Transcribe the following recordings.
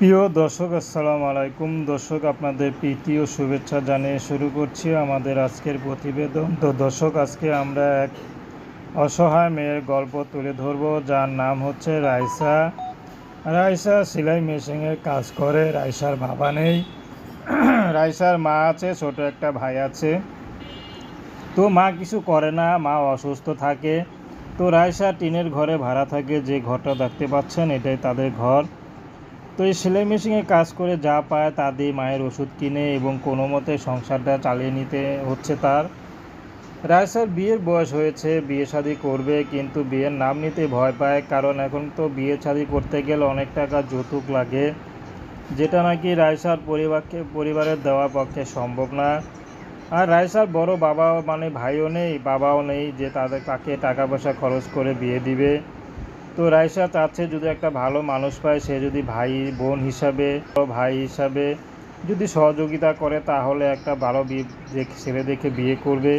প্রিয় দর্শক, আসসালামু আলাইকুম। দর্শক, আপনাদের প্রীতি ও শুভেচ্ছা জানিয়ে শুরু করছি আমাদের আজকের প্রতিবেদন। তো দর্শক, আজকে আমরা এক অসহায় মেয়ের গল্প তুলে ধরব, যার নাম হচ্ছে রাইসা। রাইসা সেলাই মেশিনের কাজ করে, রাইসার বাবা নেই। রাইসার মা আছে, ছোট একটা ভাই আছে। তো মা কিছু করে না, মা অসুস্থ থাকে। তো রাইসা টিনের ঘরে ভাড়া থাকে, যে ঘরটা দেখতে পাচ্ছেন, এটাই তাদের ঘর। তো এই সেলাই মেশিনে কাজ করে যা পায় তা দিয়ে মায়ের ওষুধ কিনে এবং কোনো মতে সংসারটা চালিয়ে নিতে হচ্ছে তার। রায় রায়সার বিয়ের বয়স হয়েছে, বিয়ে শাদি করবে কিন্তু বিয়ের নাম নিতে ভয় পায় কারণ এখন তো বিয়ে শাদি করতে গেলে অনেক টাকা যৌতুক লাগে, যেটা নাকি রায় রায়সার পরিবারকে, পরিবারের দেওয়া পক্ষে সম্ভব না। আর রায় রায়সার বড় বাবা মানে ভাইও নেই, বাবাও নেই যে তাদের তাকে টাকা পয়সা খরচ করে বিয়ে দিবে। তো রাইসা চাচ্ছে যদি একটা ভালো মানুষ পায়, সে যদি ভাই, বোন হিসাবে, ভাই হিসাবে যদি সহযোগিতা করে, তাহলে একটা ভালো বিয়ে ছেলে দেখে বিয়ে করবে।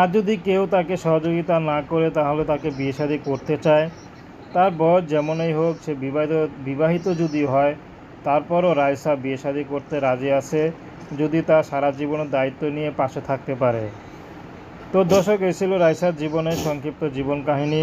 আর যদি কেউ তাকে সহযোগিতা না করে, তাহলে তাকে বিয়ে শাদী করতে চায়। তার বয়স যেমনই হোক, সে বিবাহিত বিবাহিত যদি হয়, তারপরও রাইসা বিয়ে শাদী করতে রাজি আছে, যদি তার সারা জীবনের দায়িত্ব নিয়ে পাশে থাকতে পারে। তো দর্শক এ ছিল রাইসার জীবনের সংক্ষিপ্ত জীবন কাহিনী।